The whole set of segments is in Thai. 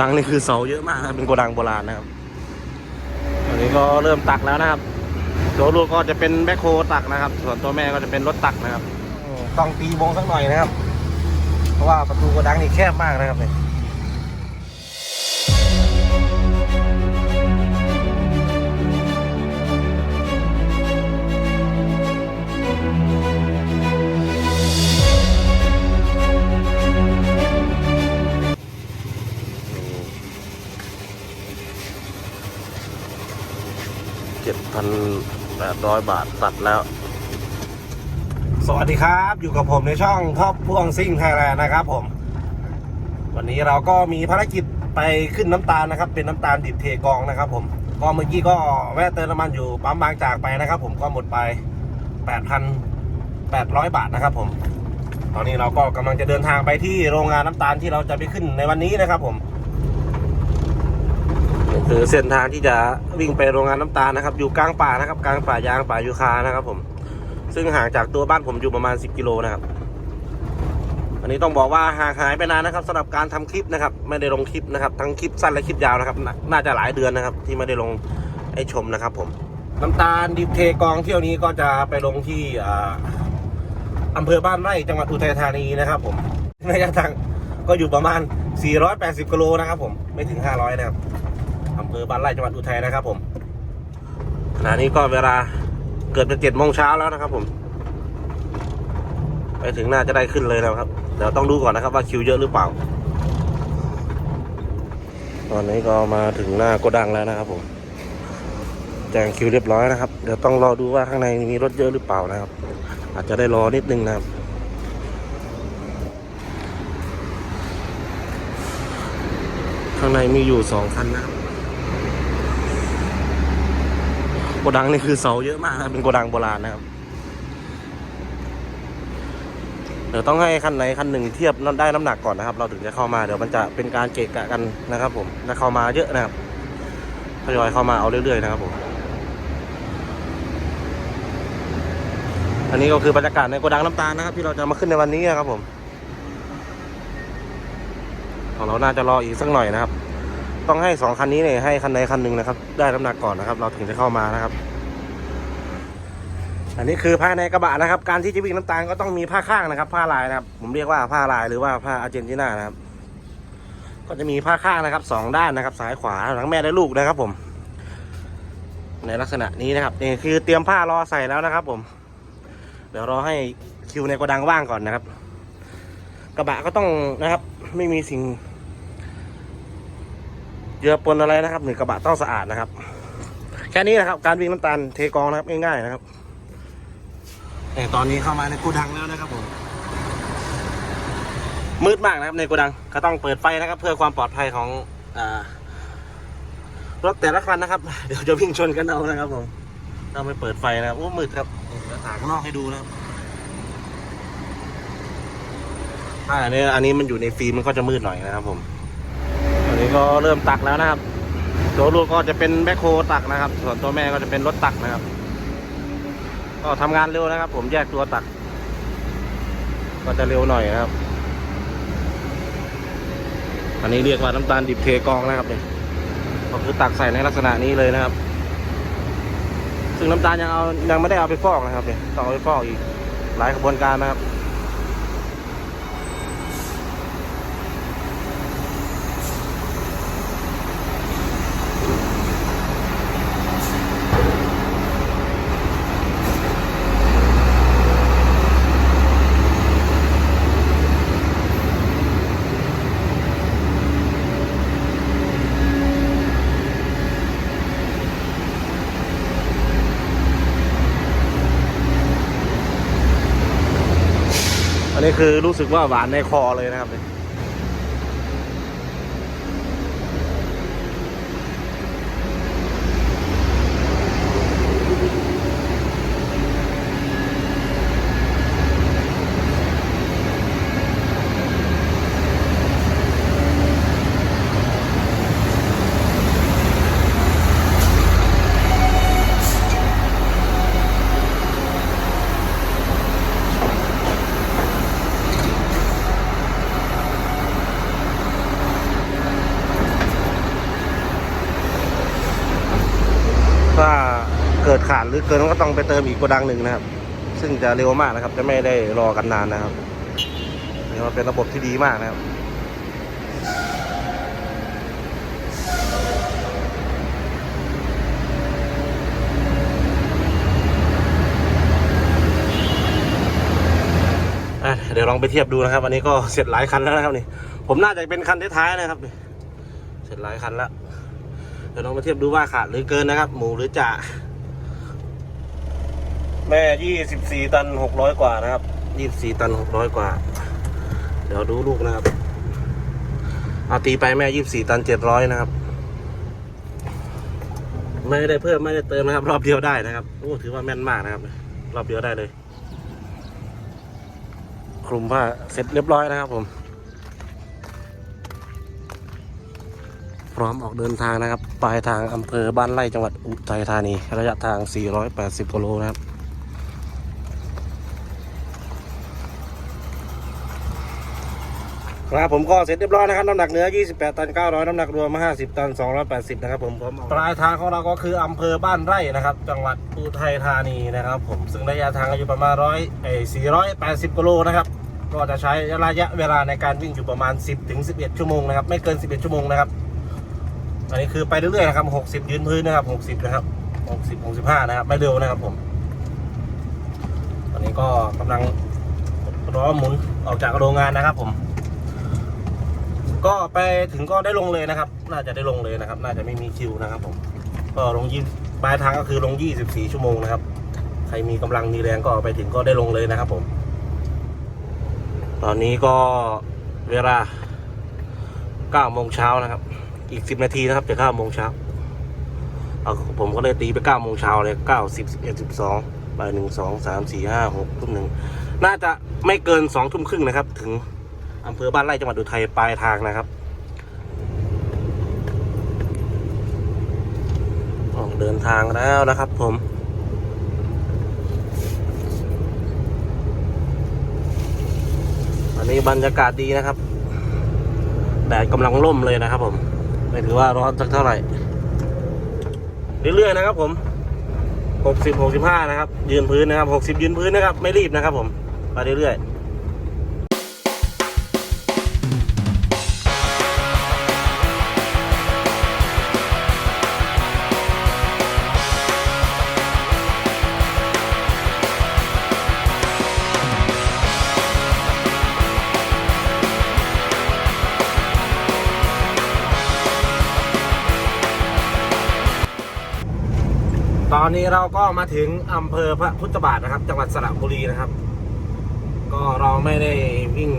ดังนี่คือเสาเยอะมากครับเป็นโกดังโบราณนะครับตอนนี้ก็เริ่มตักแล้วนะครับตัวลูกก็จะเป็นแบคโฮตักนะครับ ส่วนตัวแม่ก็จะเป็นรถตักนะครับต้องตีวงสักหน่อยนะครับ เพราะว่าประตูโกดังนี่แคบมากนะครับเนี่ย เจ็ดพันแปดร้อยบาทตัดแล้ว สวัสดีครับ อยู่กับผมในช่องท็อปพ่วงซิ่งไทยแลนด์นะครับผม วันนี้เราก็มีภารกิจไปขึ้นน้ำตาลนะครับ เป็นน้ำตาลดิบเทกองนะครับ ผม ก็เมื่อกี้ก็แวะเติมน้ำมันอยู่ปั๊มบางจากไปนะครับ ผมก็หมดไป 8,800 บาทนะครับ ผม ตอนนี้เราก็กำลังจะเดินทางไปที่โรงงานน้ำตาลที่เราจะไปขึ้นในวันนี้นะครับ ผม คือเส้นทางที่จะวิ่งไปโรงงานน้ำตาลนะครับ อยู่กลางป่านะครับ กลางป่ายางป่ายูคานะครับ ผม ซึ่งห่างจากตัวบ้านผมอยู่ประมาณ 10 กิโลนะครับอันนี้ต้องบอกว่าห่างหายไปนานนะครับสำหรับการทำคลิปนะครับ ไม่ได้ลงคลิปนะครับ ทั้งคลิปสั้นและคลิปยาวนะครับ น่าจะหลายเดือนนะครับ ที่ไม่ได้ลงให้ชมนะครับ ผม น้ำตาลดิบเทกองเที่ยวนี้ก็จะไปลงที่อ่าอำเภอบ้านไร่จังหวัดอุทัยธานีนะครับ ผมระยะทางก็อยู่ประมาณ 480กิโลนะครับ ผมไม่ถึง 500 นะครับ อำเภอบ้านไร่จังหวัดอุทัยนะครับ ผมขณะนี้ก็เวลาเกือบจะเจ็ดโมงเช้าแล้วนะครับ ผม ไปถึงน่าจะได้ขึ้นเลยนะครับเดี๋ยวต้องดูก่อนนะครับว่าคิวเยอะหรือเปล่า ตอนนี้ก็มาถึงหน้าโกดังแล้วนะครับ ผมแจ้งคิวเรียบร้อยนะครับ เดี๋ยวต้องรอดูว่าข้างในมีรถเยอะหรือเปล่านะครับ อาจจะได้รอนิดนึงนะครับข้างในมีอยู่สองคันนะครับ โกดังนี่คือเสาเยอะมากเป็นโกดังโบราณนะครับ เดี๋ยวต้องให้คันไหนคันหนึ่งเทียบได้น้ำหนักก่อนนะครับ เราถึงจะเข้ามาเดี๋ยวมันจะเป็นการเกะกะกันนะครับ ผมถ้าเข้ามาเยอะนะครับทยอยเข้ามาเอาเรื่อยๆนะครับผมอันนี้ก็คือบรรยากาศในโกดังน้ำตาลนะครับ ที่เราจะมาขึ้นในวันนี้นะครับผมของเราน่าจะรออีกสักหน่อยนะครับ ต้องให้สองคันนี้เนี่ยให้คันใดคันหนึ่งนะครับ ได้น้ำหนักก่อนนะครับ เราถึงจะเข้ามานะครับ อันนี้คือภายในกระบะนะครับ การที่จะวิ่งน้ำตาลก็ต้องมีผ้าข้างนะครับ ผ้าลายนะครับ ผมเรียกว่าผ้าลายหรือว่าผ้าอาร์เจนตินานะครับ ก็จะมีผ้าข้างนะครับสองด้านนะครับซ้ายขวาทั้งแม่และลูกนะครับ ผม ในลักษณะนี้นะครับนี่คือเตรียมผ้ารอใส่แล้วนะครับ ผม เดี๋ยวรอให้คิวในโกดังว่างก่อนนะครับ กระบะก็ต้องนะครับ ไม่มีสิ่ง เจือปนอะไรนะครับหนึ่งกระบะต้องสะอาดนะครับ แค่นี้นะครับ การวิ่งน้ำตาลเทกองนะครับง่ายๆนะครับแต่ตอนนี้เข้ามาในโกดังแล้วนะครับผมมืดมากนะครับในโกดังก็ต้องเปิดไฟนะครับ เพื่อความปลอดภัยของอรถแต่ละคันนะครับ เดี๋ยวจะวิ่งชนกันเอานะครับผมต้องไปเปิดไฟนะครับโอ้มืดครับถ่ายข้างนอกให้ดูนะครับอ่าอันนี้อันนี้มันอยู่ในฟิล์มมันก็จะมืดหน่อยนะครับผม ก็เริ่มตักแล้วนะครับ ตัวลูกก็จะเป็นแบคโฮตักนะครับ ส่วนตัวแม่ก็จะเป็นรถตักนะครับ ก็ทำงานเร็วนะครับ ผมแยกตัวตัก ก็จะเร็วหน่อยนะครับ อันนี้เรียกว่าน้ำตาลดิบเทกองนะครับเนี่ยก็คือตักใส่ในลักษณะนี้เลยนะครับ ซึ่งน้ำตาลยังเอายังไม่ได้เอาไปฟอกนะครับเนี่ยต้องเอาไปฟอกอีกหลายกระบวนการนะครับ อันนี้คือรู้สึกว่าหวานในคอเลยนะครับ กิดขาดหรือเกินก็ต้องไปเติมอีกโกดังหนึ่งนะครับ ซึ่งจะเร็วมากนะครับ จะไม่ได้รอกันนานนะครับนี่ว่าเป็นระบบที่ดีมากนะครับเดี๋ยวลองไปเทียบดูนะครับอันนี้ก็เสร็จหลายคันแล้วนะครับนี่ ผมน่าจะเป็นคันท้ายๆนะครับนี่เสร็จหลายคันแล้วเดี๋ยวลองมาเทียบดูว่าขาดหรือเกินนะครับ หมูหรือจ่า แม่ยี่สิบสี่ตันหกร้อยกว่านะครับยี่สิบสี่ตันหกร้อยกว่า เดี๋ยวดูลูกนะครับเอาตีไปแม่ยี่สิบสี่ตันเจ็ดร้อยนะครับ ไม่ได้เพิ่มไม่ได้เติมนะครับ รอบเดียวได้นะครับโอ้ถือว่าแม่นมากนะครับ รอบเดียวได้เลย คลุมผ้าเสร็จเรียบร้อยนะครับ ผม พร้อมออกเดินทางนะครับ ปลายทางอำเภอบ้านไร่จังหวัดอุทัยธานีระยะทาง 480กิโลนะครับ ครับผมก็เสร็จเรียบร้อยนะครับน้ำหนักเนื้อ 28 ตัน 900 น้ำหนักรวม 50 ตัน 280 นะครับผมพร้อมออกปลายทางของเราก็คืออำเภอบ้านไร่นะครับ จังหวัดอุทัยธานีนะครับ ผมซึ่งระยะทางก็อยู่ประมาณร้อยเอ้480กิโลนะครับก็จะใช้ระยะเวลาในการวิ่งอยู่ประมาณ 10ถึง11 ชั่วโมงนะครับไม่เกิน 11 ชั่วโมงนะครับอันนี้คือไปเรื่อยๆนะครับ60 ยืนพื้นนะครับ60 นะครับ 60 65 นะครับ ไม่เร็วนะครับผมตอนนี้ก็กำลังรอหมุนออกจากโรงงานนะครับผม ก็ไปถึงก็ได้ลงเลยนะครับ น่าจะได้ลงเลยนะครับ น่าจะไม่มีคิวนะครับผม ก็ลงยี่ปลายทางก็คือลง 24 ชั่วโมงนะครับ ใครมีกำลังมีแรงก็ไปถึงก็ได้ลงเลยนะครับผม ตอนนี้ก็เวลา9โมงเช้านะครับ อีก 10 นาทีนะครับจะ9โมงเช้าเอาผมก็เลยตีไป9โมงเช้าเลย9 10 11 12บ่าย1 2 3 4 5 6ทุ่มหนึ่งน่าจะไม่เกิน2ทุ่มครึ่งนะครับ ถึง อำเภอบ้านไร่จังหวัดอุทัยปลายทางนะครับออกเดินทางแล้วนะครับผมอันนี้บรรยากาศดีนะครับแดดกำลังร่มเลยนะครับ ผม ไม่ถือว่าร้อนสักเท่าไหร่ เรื่อยๆนะครับ ผมหกสิบหกสิบห้านะครับ ยืนพื้นนะครับหกสิบยืนพื้นนะครับ ไม่รีบนะครับ ผมไปเรื่อยๆ อนนี้เราก็มาถึงอำเภอพระพุทธบาทนะครับ จังหวัดสระบุรีนะครับ ก็เราไม่ได้วิ่ง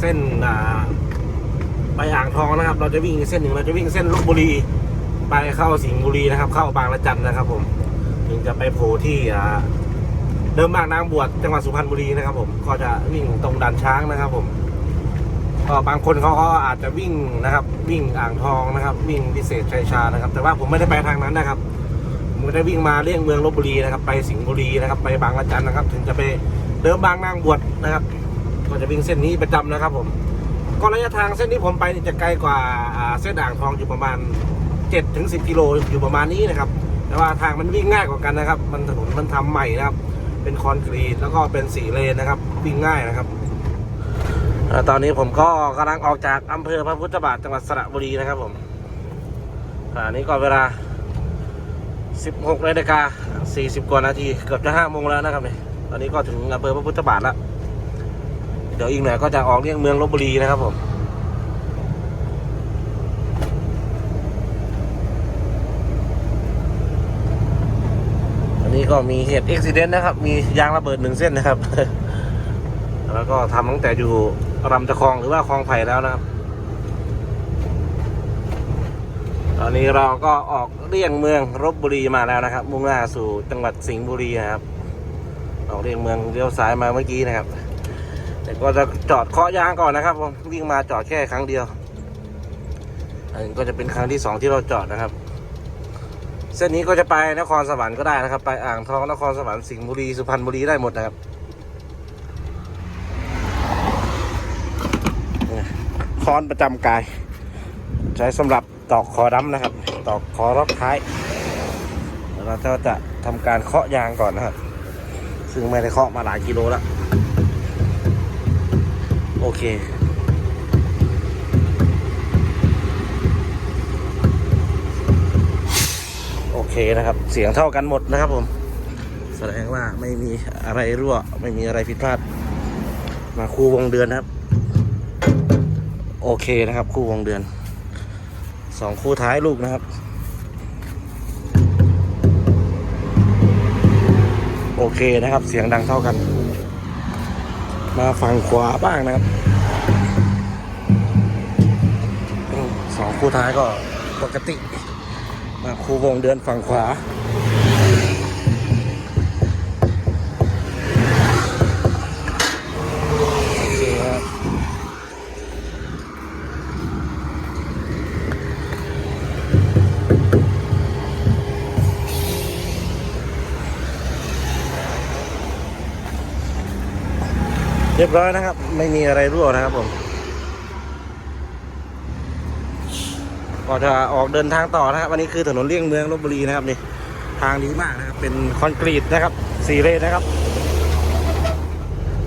เส้นอ่าไปอ่างทองนะครับ เราจะวิ่งเส้นหนึ่งเราจะวิ่งเส้นลบบุรี ไปเข้าสิงห์บุรีนะครับ เข้าบางละจันนะครับ ผมถึงจะไปโผล่ที่เดิมบางนางบวชจังหวัดสุพรรณบุรีนะครับ ผมก็จะวิ่งตรงด่านช้างนะครับ ผมก็บางคนเขาก็อาจจะวิ่งนะครับ วิ่งอ่างทองนะครับ วิ่งพิเศษชัยชานะครับ แต่ว่าผมไม่ได้ไปทางนั้นนะครับ ผมได้วิ่งมาเลี่ยงเมืองลบบุรีนะครับ ไปสิงห์บุรีนะครับ ไปบางละจันนะครับ ถึงจะไปเดิมบางนางบวชนะครับ ก็จะวิ่งเส้นนี้ประจำนะครับ ผมก็ระยะทางเส้นที่ผมไปจะไกลกว่าเส้นอ่างทองอยู่ประมาณ7ถึง10กิโลอยู่ประมาณนี้นะครับ แต่ว่าทางมันวิ่งง่ายกว่ากันนะครับ มันถนนมันทำใหม่นะครับ เป็นคอนกรีตแล้วก็เป็นสี่เลนนะครับ วิ่งง่ายนะครับตอนนี้ผมก็กำลังออกจากอำเภอพระพุทธบาทจังหวัดสระบุรีนะครับผมขณะนี้ก็เวลา 16นาฬิกา40 กว่านาที เกือบจะ5โมงแล้วนะครับเนี่ยตอนนี้ก็ถึงอำเภอพระพุทธบาทแล้ว เดี๋ยวอีกหน่อยก็จะออกเลี่ยงเมืองลบบุรีนะครับผมอันนี้ก็มีเหตุอุบิเหตุนะครับ มียางระเบิดหนึ่งเส้นนะครับ แล้วก็ทำตั้งแต่อยู่รำตะคองหรือว่าคลองไผ่แล้วนะครับ ต อนนี้เราก็ออกเลี่ยงเมืองรบบุรีมาแล้วนะครับ มุ่งหน้าสู่จังหวัดสิงห์บุรีนะครับ ออกเลี่ยงเมืองเลี้ยวซ้ายมาเมื่อกี้นะครับ แต่ก็จะจอดเคาะยางก่อนนะครับผมวิ่งมาจอดแค่ครั้งเดียว อันนี้ก็จะเป็นครั้งที่สองที่เราจอดนะครับ เส้นนี้ก็จะไปนครสวรรค์ก็ได้นะครับ ไปอ่างทองนครสวรรค์สิงห์บุรีสุพรรณบุรีได้หมดนะครับค้อนประจำกาย ใช้สำหรับ ตอกคอดำนะครับ ตอกคอรอบท้ายแล้วเราจะจะทำการเคาะยางก่อนนะครับ ซึ่งไม่ได้เคาะมาหลายกิโลแล้ว โอเคโอเคนะครับ เสียงเท่ากันหมดนะครับผม แสดงว่าไม่มีอะไรรั่ว ไม่มีอะไรผิดพลาด มาคู่วงเดือนครับ โอเคนะครับ คู่วงเดือน สองคู่ท้ายลูกนะครับ โอเคนะครับเสียงดังเท่ากัน มาฝั่งขวาบ้างนะครับสองคู่ท้ายก็ปกติมาคู่วงเดือนฝั่งขวา เรียบร้อยนะครับ ไม่มีอะไรรั่วนะครับผมก็จะออกเดินทางต่อนะครับวันนี้คือถนนเลี่ยงเมืองลบบุรีนะครับนี่ทางดีมากนะครับ เป็นคอนกรีตนะครับสี่เลนนะครับ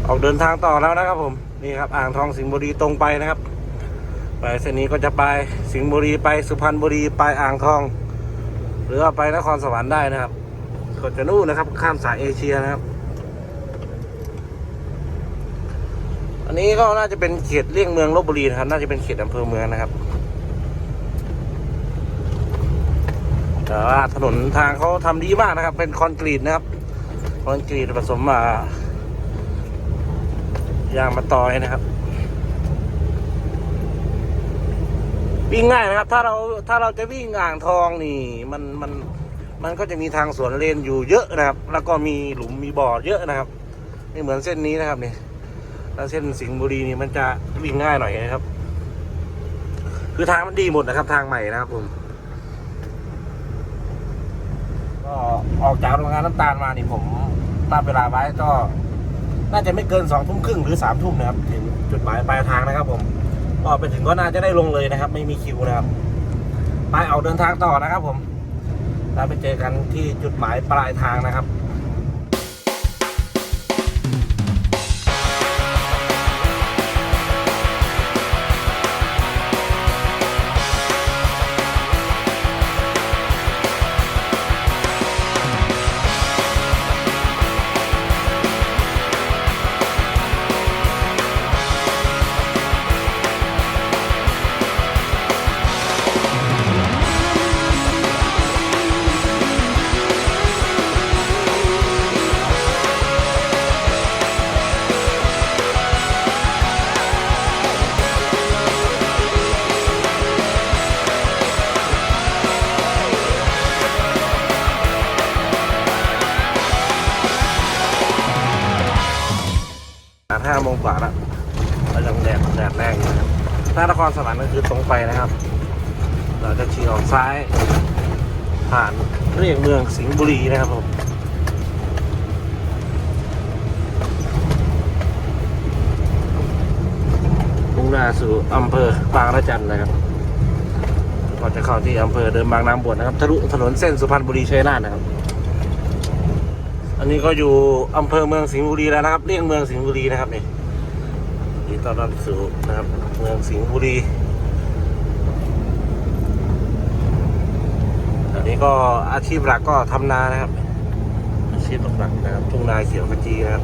ออกเดินทางต่อแล้วนะครับ ผมนี่ครับ อ่างทองสิงห์บุรีตรงไปนะครับ ไปเส้นนี้ก็จะไปสิงห์บุรีไปสุพรรณบุรีไปอ่างทอง หรือว่าไปนครสวรรค์ได้นะครับก็จะนู่นนะครับ ข้ามสายเอเชียนะครับ อันนี้ก็น่าจะเป็นเขตเลี่ยงเมืองลบบุรีนะครับ น่าจะเป็นเขตอำเภอเมืองนะครับ แต่ว่าถนนทางเขาทำดีมากนะครับ เป็นคอนกรีตนะครับ คอนกรีตผสมมายางมาตอยนะครับ วิ่งง่ายนะครับ ถ้าเราถ้าเราจะวิ่งอ่างทองนี่ มันมันมันก็จะมีทางสวนเลนอยู่เยอะนะครับ แล้วก็มีหลุมมีบ่อเยอะนะครับไม่เหมือนเส้นนี้นะครับนี่ ถ้าเส้นสิงห์บุรีนี่มันจะวิ่งง่ายหน่อยนะครับ คือทางมันดีหมดนะครับ ทางใหม่นะครับผมก็ออกจากโรงงานน้ำตาลมานี่ผมตั้งเวลาไว้ก็ น่าจะไม่เกินสองทุ่มครึ่งหรือสามทุ่มนะครับ ถึงจุดหมายปลายทางนะครับ ผมก็ไปถึงก็น่าจะได้ลงเลยนะครับ ไม่มีคิวนะครับไปออกเดินทางต่อนะครับ ผมแล้วไปเจอกันที่จุดหมายปลายทางนะครับ โมงกว่าแล้วเรายังแดดแดดแรงอยู่นะครับถ้านครสวรรค์ก็คือตรงไปนะครับ เราจะชี้ออกซ้าย ผ่านเรียกเมืองสิงห์บุรีนะครับผมมุ่งหน้าสู่อำเภอบางระจันนะครับก่อนจะเข้าที่อำเภอเดินบางน้ำบวชนะครับทะลุถนนเส้นสุพรรณบุรีชัยนาทนะครับ อันนี้ก็อยู่อำเภอเมืองสิงห์บุรีแล้วนะครับ เรียกเมืองสิงห์บุรีนะครับนี่ นี่ตอนรับสู่นะครับเมืองสิงห์บุรีอันนี้ก็อาชีพหลักก็ทำนานะครับ อาชีพหลักๆนะครับทุ่งนาเขียวขจีนะครับ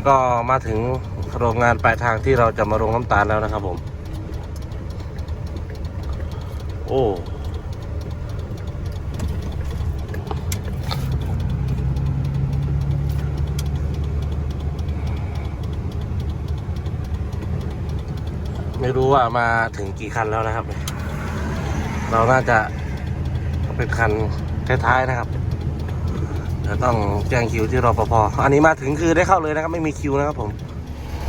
นี้ก็มาถึงโรงงานปลายทางที่เราจะมาลงน้ำตาลแล้วนะครับผม โอ้ไม่รู้ว่ามาถึงกี่คันแล้วนะครับ เราน่าจะเป็นคันท้ายๆนะครับ จะต้องแจ้งคิวที่รปภอันนี้มาถึงคือได้เข้าเลยนะครับ ไม่มีคิวนะครับผม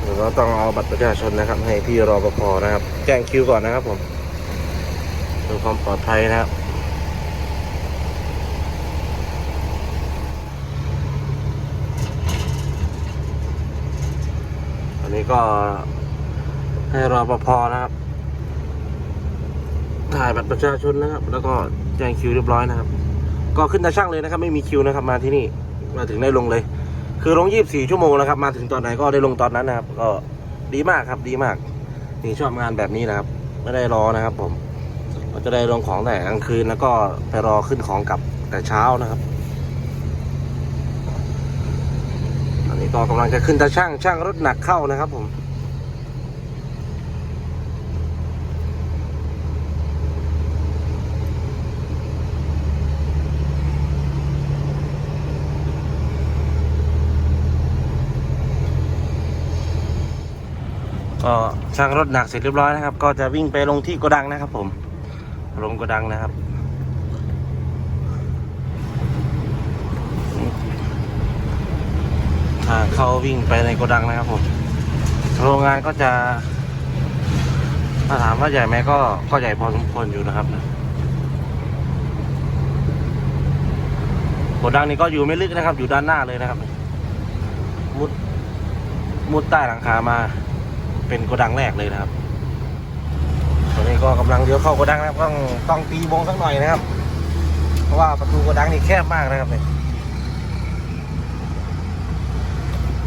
เดี๋ยวเราต้องเอาบัตรประชาชนนะครับ ให้พี่รปภนะครับ แจ้งคิวก่อนนะครับผมเพื่อความปลอดภัยนะครับอันนี้ก็ให้รปภนะครับถ่ายบัตรประชาชนนะครับ แล้วก็แจ้งคิวเรียบร้อยนะครับ ก็ขึ้นตาช่างเลยนะครับ ไม่มีคิวนะครับ มาที่นี่มาถึงได้ลงเลย คือลง 24 ชั่วโมงนะครับ มาถึงตอนไหนก็ได้ลงตอนนั้นนะครับ ก็ดีมากครับดีมาก นี่ชอบงานแบบนี้นะครับ ไม่ได้รอนะครับ ผมก็จะได้ลงของแต่กลางคืนแล้วก็ไปรอขึ้นของกลับแต่เช้านะครับอันนี้ก็กำลังจะขึ้นตาช่างช่างรถหนักเข้านะครับ ผม ก็ ช่างรถหนักเสร็จเรียบร้อยนะครับ ก็จะวิ่งไปลงที่โกดังนะครับ ผม ลงโกดังนะครับทางเข้าวิ่งไปในโกดังนะครับผมโรงงานก็จะถ้าถามว่าใหญ่ไหมก็ก็ใหญ่พอสมควรอยู่นะครับโกดังนี้ก็อยู่ไม่ลึกนะครับ อยู่ด้านหน้าเลยนะครับ มุดมุดใต้หลังคามา เป็นโกดังแรกเลยนะครับตอนนี้ก็กำลังเลี้ยวเข้าโกดังนะครับต้องต้องตีวงสักหน่อยนะครับ เพราะว่าประตูโกดังนี่แคบมากนะครับเนี่ย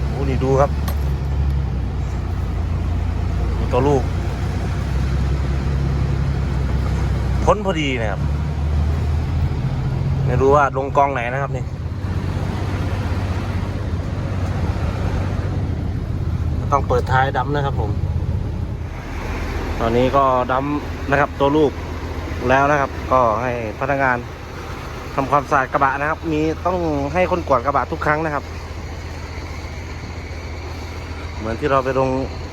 โอ้นี่ดูครับดูตัวลูกพ้นพอดีนะครับไม่รู้ว่าลงกองไหนนะครับนี่ ต้องเปิดท้ายดัมนะครับผม ตอนนี้ก็ดัมนะครับตัวลูกแล้วนะครับ ก็ให้พนักงานทำความสะอาดกระบะนะครับ มีต้องให้คนกวาดกระบะทุกครั้งนะครับ เหมือนที่เราไปลง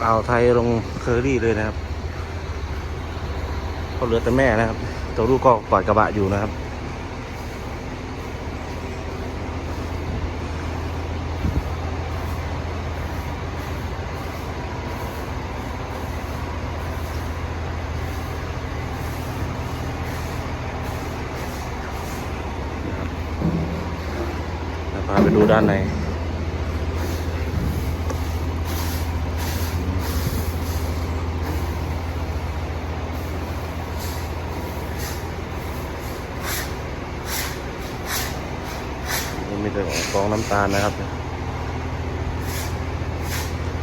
อ่าวไทยลงเคอรี่เลยนะครับก็เหลือแต่แม่นะครับ ตัวลูกก็กวาดกระบะอยู่นะครับ เดูด้านในมีแต่ฟองน้ำตาลนะครับ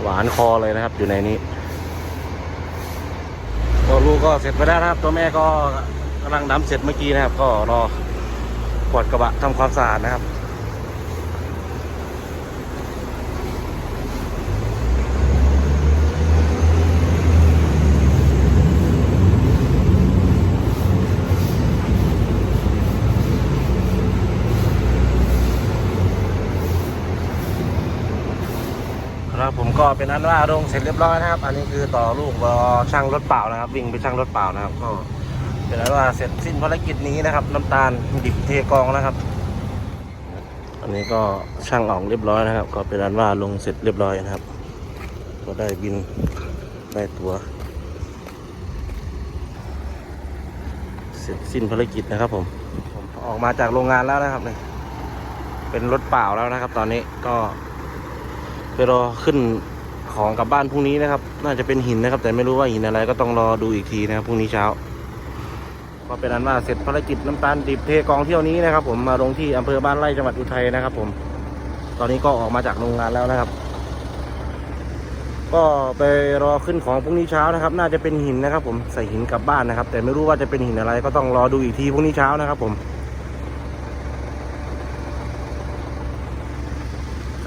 หวานคอเลยนะครับ อยู่ในนี้ตัวลูกก็เสร็จไปแล้วนะครับ ตัวแม่ก็กำลังดำเสร็จเมื่อกี้นะครับ ก็รอกวดกระบะทำความสะอาดนะครับ ก็เป็นอันว่าลงเสร็จเรียบร้อยนะครับ อันนี้คือต่อลูกรอช่างรถเปล่านะครับ วิ่งไปช่างรถเปล่านะครับ ก็เป็นอันว่าเสร็จสิ้นภารกิจนี้นะครับ น้ำตาลดิบเทกองนะครับ อันนี้ก็ช่างออกเรียบร้อยนะครับ ก็เป็นอันว่าลงเสร็จเรียบร้อยนะครับ ก็ได้บินได้ตัวเสร็จสิ้นภารกิจนะครับผมผมออกมาจากโรงงานแล้วนะครับเนี่ยเป็นรถเปล่าแล้วนะครับ ตอนนี้ก็ ไปรอขึ้นของกลับบ้านพรุ่งนี้นะครับ น่าจะเป็นหินนะครับ แต่ไม่รู้ว่าหินอะไรก็ต้องรอดูอีกทีนะครับพรุ่งนี้เช้าก็เป็นอันว่าเสร็จภารกิจน้ำตาลดิบเทกองเที่ยวนี้นะครับ ผมมาลงที่อำเภอบ้านไร่จังหวัดอุทัยนะครับ ผม ตอนนี้ก็ออกมาจากโรงงานแล้วนะครับ ก็ไปรอขึ้นของพรุ่งนี้เช้านะครับ น่าจะเป็นหินนะครับ ผมใส่หินกลับบ้านนะครับ แต่ไม่รู้ว่าจะเป็นหินอะไรก็ต้องรอดูอีกทีพรุ่งนี้เช้านะครับ ผม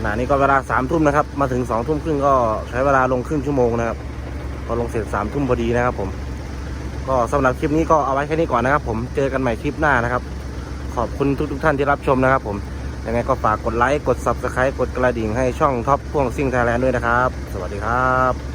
ณะนี้ก็เวลาสามทุ่มนะครับ มาถึงสองทุ่มครึ่งก็ใช้เวลาลงครึ่งชั่วโมงนะครับพอลงเสร็จสามทุ่มพอดีนะครับผม ก็สำหรับคลิปนี้ก็เอาไว้แค่นี้ก่อนนะครับ ผมเจอกันใหม่คลิปหน้านะครับ ขอบคุณทุกๆท่านที่รับชมนะครับผมยังไงก็ฝากกดไลค์กด subscribe กดกระดิ่งให้ช่องท็อปพ่วงซิ่งไทยแลนด์ด้วยนะครับ สวัสดีครับ